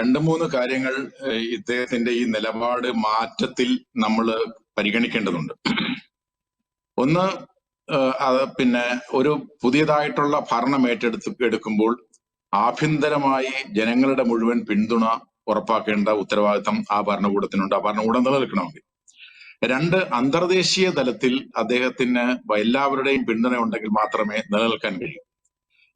രണ്ട് മൂന്ന് കാര്യങ്ങൾ ഇദ്ദേഹത്തിന്റെ ഈ നിലപാട് മാറ്റത്തിൽ നമ്മൾ പരിഗണിക്കേണ്ടതുണ്ട്. ഒന്ന് പിന്നെ ഒരു പുതിയതായിട്ടുള്ള ഭരണം ഏറ്റെടുത്ത് എടുക്കുമ്പോൾ ആഭ്യന്തരമായി ജനങ്ങളുടെ മുഴുവൻ പിന്തുണ ഉറപ്പാക്കേണ്ട ഉത്തരവാദിത്തം ആ ഭരണകൂടത്തിനുണ്ട്. ആ ഭരണകൂടം നിലനിൽക്കണമെങ്കിൽ. രണ്ട് അന്തർദേശീയ തലത്തിൽ അദ്ദേഹത്തിന് എല്ലാവരുടെയും പിന്തുണ ഉണ്ടെങ്കിൽ മാത്രമേ നിലനിൽക്കാൻ കഴിയൂ.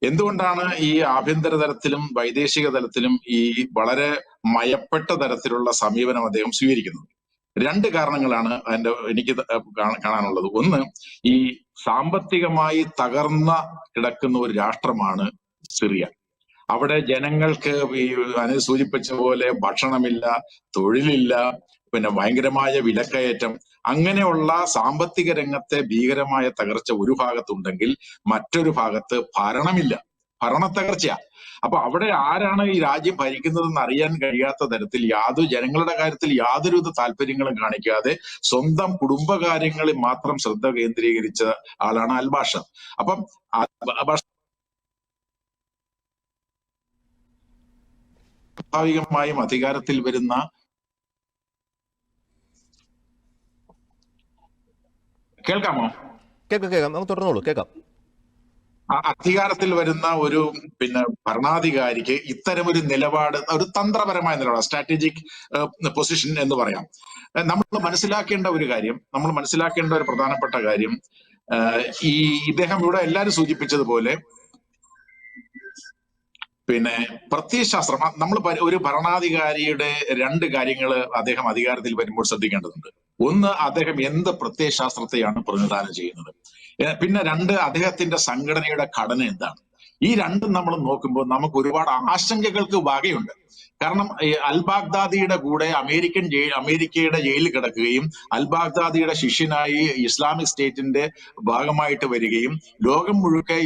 എന്തുകൊണ്ടാണ് ഈ ആഭ്യന്തര തലത്തിലും വൈദേശിക തലത്തിലും ഈ വളരെ മയപ്പെട്ട തരത്തിലുള്ള സമീപനം അദ്ദേഹം സ്വീകരിക്കുന്നത്? രണ്ട് കാരണങ്ങളാണ് അതിന്റെ എനിക്ക് കാണാനുള്ളത്. ഒന്ന് ഈ സാമ്പത്തികമായി തകർന്ന കിടക്കുന്ന ഒരു രാഷ്ട്രമാണ് സിറിയ. അവിടെ ജനങ്ങൾക്ക് ഈ അനു സൂചിപ്പിച്ച പോലെ ഭക്ഷണമില്ല തൊഴിലില്ല പിന്നെ ഭയങ്കരമായ വിലക്കയറ്റം. അങ്ങനെയുള്ള സാമ്പത്തിക രംഗത്തെ ഭീകരമായ തകർച്ച ഒരു ഭാഗത്തുണ്ടെങ്കിൽ മറ്റൊരു ഭാഗത്ത് ഭരണമില്ല. ഭരണത്തകർച്ചയാ. അപ്പൊ അവിടെ ആരാണ് ഈ രാജ്യം ഭരിക്കുന്നതെന്ന് അറിയാൻ കഴിയാത്ത തരത്തിൽ യാതൊരു ജനങ്ങളുടെ കാര്യത്തിൽ യാതൊരുവിധ താല്പര്യങ്ങളും കാണിക്കാതെ സ്വന്തം കുടുംബകാര്യങ്ങളിൽ മാത്രം ശ്രദ്ധ കേന്ദ്രീകരിച്ച ആളാണ് അൽഭാഷ അപ്പം സ്വാഭാവികമായും അധികാരത്തിൽ വരുന്ന കേൾക്കാമോ? കേൾക്കാം കേൾക്കാം. നമുക്ക് തുടർന്നോളൂ. കേൾക്കാം. അധികാരത്തിൽ വരുന്ന ഒരു പിന്നെ ഭരണാധികാരിക്ക് ഇത്തരം ഒരു നിലപാട് ഒരു തന്ത്രപരമായ നിലപാട് സ്ട്രാറ്റജിക് പൊസിഷൻ എന്ന് പറയാം. നമ്മൾ മനസ്സിലാക്കേണ്ട ഒരു കാര്യം നമ്മൾ മനസ്സിലാക്കേണ്ട ഒരു പ്രധാനപ്പെട്ട കാര്യം ഈ ഇദ്ദേഹം ഇവിടെ എല്ലാവരും സൂചിപ്പിച്ചതുപോലെ പിന്നെ പ്രത്യയശാസ്ത്രം നമ്മൾ ഒരു ഭരണാധികാരിയുടെ രണ്ട് കാര്യങ്ങൾ അദ്ദേഹം അധികാരത്തിൽ വരുമ്പോൾ ശ്രദ്ധിക്കേണ്ടതുണ്ട്. ഒന്ന് അദ്ദേഹം എന്ത് പ്രത്യയശാസ്ത്രത്തെയാണ് പ്രതിനിധാനം ചെയ്യുന്നത്? പിന്നെ രണ്ട് അദ്ദേഹത്തിന്റെ സംഘടനയുടെ ഘടന എന്താണ്? ഈ രണ്ടും നമ്മൾ നോക്കുമ്പോൾ നമുക്ക് ഒരുപാട് ആശങ്കകൾക്ക് വകയുണ്ട്. കാരണം അൽ ബാഗ്ദാദിയുടെ കൂടെ അമേരിക്കൻ ജയിൽ അമേരിക്കയുടെ ജയിലിൽ കിടക്കുകയും അൽ ബാഗ്ദാദിയുടെ ശിഷ്യനായി ഇസ്ലാമിക് സ്റ്റേറ്റിന്റെ ഭാഗമായിട്ട് വരികയും ലോകം മുഴുക്കെ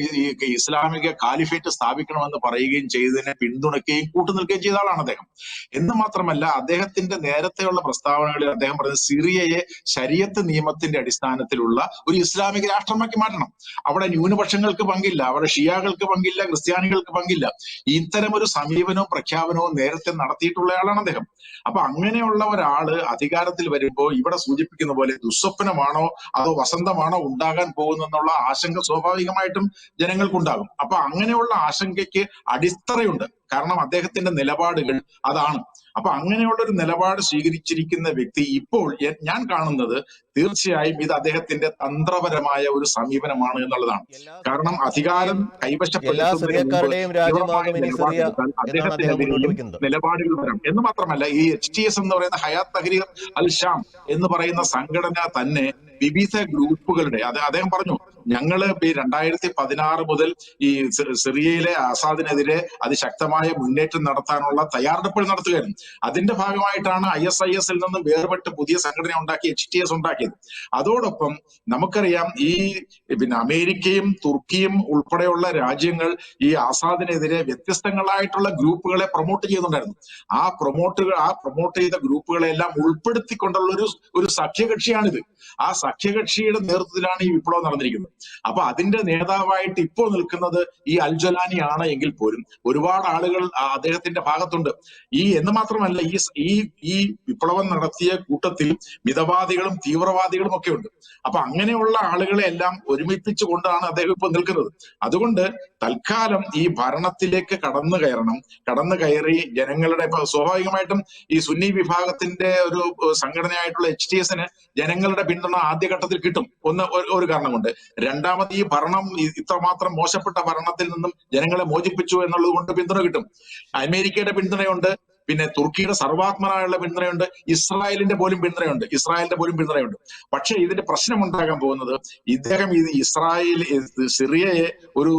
ഇസ്ലാമിക കാലിഫേറ്റ് സ്ഥാപിക്കണമെന്ന് പറയുകയും ചെയ്തതിനെ പിന്തുണയ്ക്കുകയും കൂട്ടുനിൽക്കുകയും ചെയ്ത ആളാണ് അദ്ദേഹം. എന്ന് മാത്രമല്ല അദ്ദേഹത്തിന്റെ നേരത്തെയുള്ള പ്രസ്താവനകളിൽ അദ്ദേഹം പറഞ്ഞ സിറിയയെ ശരീഅത്ത് നിയമത്തിന്റെ അടിസ്ഥാനത്തിലുള്ള ഒരു ഇസ്ലാമിക രാഷ്ട്രമാക്കി മാറ്റണം. അവിടെ ന്യൂനപക്ഷങ്ങൾക്ക് പങ്കില്ല അവിടെ ഷിയാകൾക്ക് പങ്കില്ല ക്രിസ്ത്യാനികൾക്ക് പങ്കില്ല. ഇത്തരം ഒരു സമീപനവും പ്രഖ്യാപനവും നേരത്തെ നടത്തിയിട്ടുള്ള ആളാണ് അദ്ദേഹം. അപ്പൊ അങ്ങനെയുള്ള ഒരാൾ അധികാരത്തിൽ വരുമ്പോൾ ഇവിടെ സൂചിപ്പിക്കുന്ന പോലെ ദുസ്വപ്നമാണോ അതോ വസന്തമാണോ ഉണ്ടാകാൻ പോകുന്നെന്നുള്ള ആശങ്ക സ്വാഭാവികമായിട്ടും ജനങ്ങൾക്കുണ്ടാകും. അപ്പൊ അങ്ങനെയുള്ള ആശങ്കയ്ക്ക് അടിത്തറയുണ്ട്. കാരണം അദ്ദേഹത്തിന്റെ നിലപാടുകൾ അതാണ്. അപ്പൊ അങ്ങനെയുള്ള ഒരു നിലപാട് സ്വീകരിച്ചിരിക്കുന്ന വ്യക്തി ഇപ്പോൾ ഞാൻ കാണുന്നത് തീർച്ചയായും ഇത് അദ്ദേഹത്തിന്റെ തന്ത്രപരമായ ഒരു സമീപനമാണ് എന്നുള്ളതാണ്. കാരണം അധികാരം കൈവശപ്പെടുത്തുന്നതിന് നിലപാടുകൾ വരാം. എന്ന് മാത്രമല്ല ഈ എച്ച് ടി എസ് എന്ന് പറയുന്ന ഹയാത്ത് തഹരീർ അൽ ഷാം എന്ന് പറയുന്ന സംഘടന തന്നെ വിവിധ ഗ്രൂപ്പുകളുടെ അത് അദ്ദേഹം പറഞ്ഞു ഞങ്ങൾ ഈ രണ്ടായിരത്തി പതിനാറ് മുതൽ ഈ സിറിയയിലെ ആസാദിനെതിരെ അതിശക്തമായ മുന്നേറ്റം നടത്താനുള്ള തയ്യാറെടുപ്പുകൾ നടത്തുകയായിരുന്നു. അതിന്റെ ഭാഗമായിട്ടാണ് ഐ എസ് ഐ എസിൽ നിന്ന് വേർപെട്ട് പുതിയ സംഘടന ഉണ്ടാക്കി എച്ച് ടി എസ് ഉണ്ടാക്കിയത്. അതോടൊപ്പം നമുക്കറിയാം ഈ പിന്നെ അമേരിക്കയും തുർക്കിയും ഉൾപ്പെടെയുള്ള രാജ്യങ്ങൾ ഈ ആസാദിനെതിരെ വ്യത്യസ്തങ്ങളായിട്ടുള്ള ഗ്രൂപ്പുകളെ പ്രൊമോട്ട് ചെയ്യുന്നുണ്ടായിരുന്നു ആ പ്രൊമോട്ടുകൾ ആ പ്രൊമോട്ട് ചെയ്ത ഗ്രൂപ്പുകളെല്ലാം ഉൾപ്പെടുത്തിക്കൊണ്ടുള്ള ഒരു ഒരു സഖ്യകക്ഷിയാണിത്. ആ സഖ്യകക്ഷിയുടെ നേതൃത്വത്തിലാണ് ഈ വിപ്ലവം നടന്നിരിക്കുന്നത്. അപ്പൊ അതിന്റെ നേതാവായിട്ട് ഇപ്പോൾ നിൽക്കുന്നത് ഈ അൽജലാനി ആണ് എങ്കിൽ പോലും. ഒരുപാട് ആളുകൾ അദ്ദേഹത്തിന്റെ ഭാഗത്തുണ്ട്. ഈ എന്ന് മാത്രമല്ല ഈ ഈ ഈ വിപ്ലവം നടത്തിയ കൂട്ടത്തിൽ മിതവാദികളും തീവ്രവാദികളും ഒക്കെ ഉണ്ട്. അപ്പൊ അങ്ങനെയുള്ള ആളുകളെ എല്ലാം ഒരുമിപ്പിച്ചു കൊണ്ടാണ് അദ്ദേഹം ഇപ്പോൾ നിൽക്കുന്നത്. അതുകൊണ്ട് തൽക്കാലം ഈ ഭരണത്തിലേക്ക് കടന്നു കയറണം. കടന്നു കയറി ജനങ്ങളുടെ സ്വാഭാവികമായിട്ടും ഈ സുന്നി വിഭാഗത്തിന്റെ ഒരു സംഘടനയായിട്ടുള്ള എച്ച് ടി എസിന് ജനങ്ങളുടെ പിന്തുണ ആദ്യഘട്ടത്തിൽ കിട്ടും. ഒന്ന് ഒരു കാരണം കൊണ്ട് രണ്ടാമത് ഈ ഭരണം ഇത്രമാത്രം മോശപ്പെട്ട ഭരണത്തിൽ നിന്നും ജനങ്ങളെ മോചിപ്പിച്ചു എന്നുള്ളത് കൊണ്ട് പിന്തുണ കിട്ടും. അമേരിക്കയുടെ പിന്തുണയുണ്ട്. പിന്നെ തുർക്കിയുടെ സർവാത്മനായുള്ള പിന്തുണയുണ്ട്. ഇസ്രായേലിന്റെ പോലും പിന്തുണയുണ്ട്. ഇസ്രായേലിന്റെ പോലും പിന്തുണയുണ്ട്. പക്ഷേ ഇതിന്റെ പ്രശ്നം ഉണ്ടാകാൻ പോകുന്നത് ഇദ്ദേഹം ഇത് ഇസ്രായേൽ സിറിയയെ ഒരു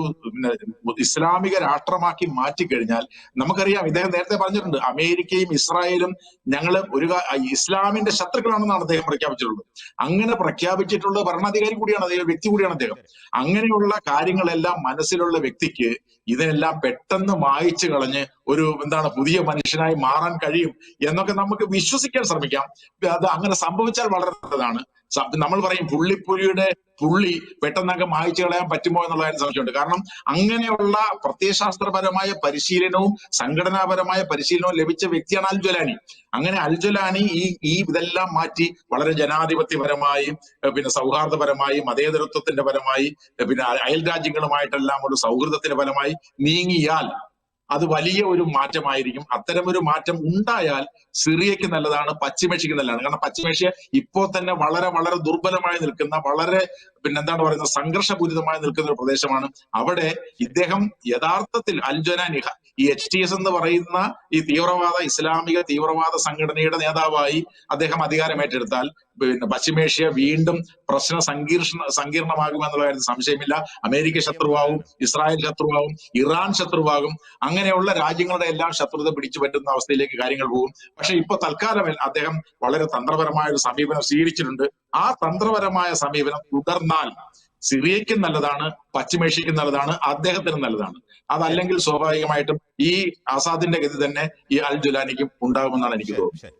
ഇസ്ലാമിക രാഷ്ട്രമാക്കി മാറ്റിക്കഴിഞ്ഞാൽ നമുക്കറിയാം ഇദ്ദേഹം നേരത്തെ പറഞ്ഞിട്ടുണ്ട് അമേരിക്കയും ഇസ്രായേലും ഞങ്ങൾ ഒരു ഇസ്ലാമിന്റെ ശത്രുക്കളാണെന്നാണ് അദ്ദേഹം പ്രഖ്യാപിച്ചിട്ടുള്ളത്. അങ്ങനെ പ്രഖ്യാപിച്ചിട്ടുള്ള ഭരണാധികാരി കൂടിയാണ് അദ്ദേഹം വ്യക്തി കൂടിയാണ് അദ്ദേഹം. അങ്ങനെയുള്ള കാര്യങ്ങളെല്ലാം മനസ്സിലുള്ള വ്യക്തിക്ക് ഇതിനെല്ലാം പെട്ടെന്ന് മായിച്ചു കളഞ്ഞ് ഒരു എന്താണ് പുതിയ മനുഷ്യനായി മാറാൻ കഴിയും എന്നൊക്കെ നമുക്ക് വിശ്വസിക്കാൻ ശ്രമിക്കാം. അത് അങ്ങനെ സംഭവിച്ചാൽ വളരെ നല്ലതാണ് നമ്മൾ പറയും പുള്ളിപ്പുലിയുടെ പുള്ളി പെട്ടെന്ന് അങ്ങ് മായ്ച്ചു കളയാൻ പറ്റുമോ എന്നുള്ള കാര്യം സംശയമുണ്ട്. കാരണം അങ്ങനെയുള്ള പ്രത്യയശാസ്ത്രപരമായ പരിശീലനവും സംഘടനാപരമായ പരിശീലനവും ലഭിച്ച വ്യക്തിയാണ് അൽജുലാനി അങ്ങനെ അൽജുലാനി ഈ ഈ ഇതെല്ലാം മാറ്റി വളരെ ജനാധിപത്യപരമായി പിന്നെ സൗഹാർദ്ദപരമായി മതേതരത്വത്തിന്റെ പരമായി പിന്നെ അയ- അയൽ രാജ്യങ്ങളുമായിട്ടെല്ലാം ഒരു സൗഹൃദത്തിന്റെ ഫലമായി നീങ്ങിയാൽ അത് വലിയ ഒരു മാറ്റമായിരിക്കും. അത്തരം ഒരു മാറ്റം ഉണ്ടായാൽ സിറിയക്ക് നല്ലതാണ് പശ്ചിമേഷ്യക്ക് നല്ലതാണ്. കാരണം പശ്ചിമേഷ്യ ഇപ്പോ തന്നെ വളരെ വളരെ ദുർബലമായി നിൽക്കുന്ന വളരെ പിന്നെ എന്താണ് പറയുന്നത് സംഘർഷപൂരിതമായി നിൽക്കുന്ന ഒരു പ്രദേശമാണ്. അവിടെ ഇദ്ദേഹം യഥാർത്ഥത്തിൽ അൽജന നിഹ ഈ എച്ച് ടി എസ് എന്ന് പറയുന്ന ഈ തീവ്രവാദ ഇസ്ലാമിക തീവ്രവാദ സംഘടനയുടെ നേതാവായി അദ്ദേഹം അധികാരം ഏറ്റെടുത്താൽ പിന്നെ പശ്ചിമേഷ്യ വീണ്ടും പ്രശ്ന സങ്കീർണ സങ്കീർണമാകുമെന്നുള്ള കാര്യത്തിൽ സംശയമില്ല. അമേരിക്ക ശത്രുവാകും ഇസ്രായേൽ ശത്രുവാകും ഇറാൻ ശത്രുവാകും. അങ്ങനെയുള്ള രാജ്യങ്ങളുടെ എല്ലാം ശത്രുത പിടിച്ചു പറ്റുന്ന അവസ്ഥയിലേക്ക് കാര്യങ്ങൾ പോകും. പക്ഷെ ഇപ്പൊ തൽക്കാലം അദ്ദേഹം വളരെ തന്ത്രപരമായ ഒരു സമീപനം സ്വീകരിച്ചിട്ടുണ്ട്. ആ തന്ത്രപരമായ സമീപനം തുടർന്നാൽ സിറിയയ്ക്കും നല്ലതാണ് പശ്ചിമേഷ്യയ്ക്കും നല്ലതാണ് അദ്ദേഹത്തിന് നല്ലതാണ്. അതല്ലെങ്കിൽ സ്വാഭാവികമായിട്ടും ഈ ആസാദിന്റെ ഗതി തന്നെ ഈ അൽ ജുലാനിക്കും ഉണ്ടാകുമെന്നാണ് എനിക്ക് തോന്നുന്നത്.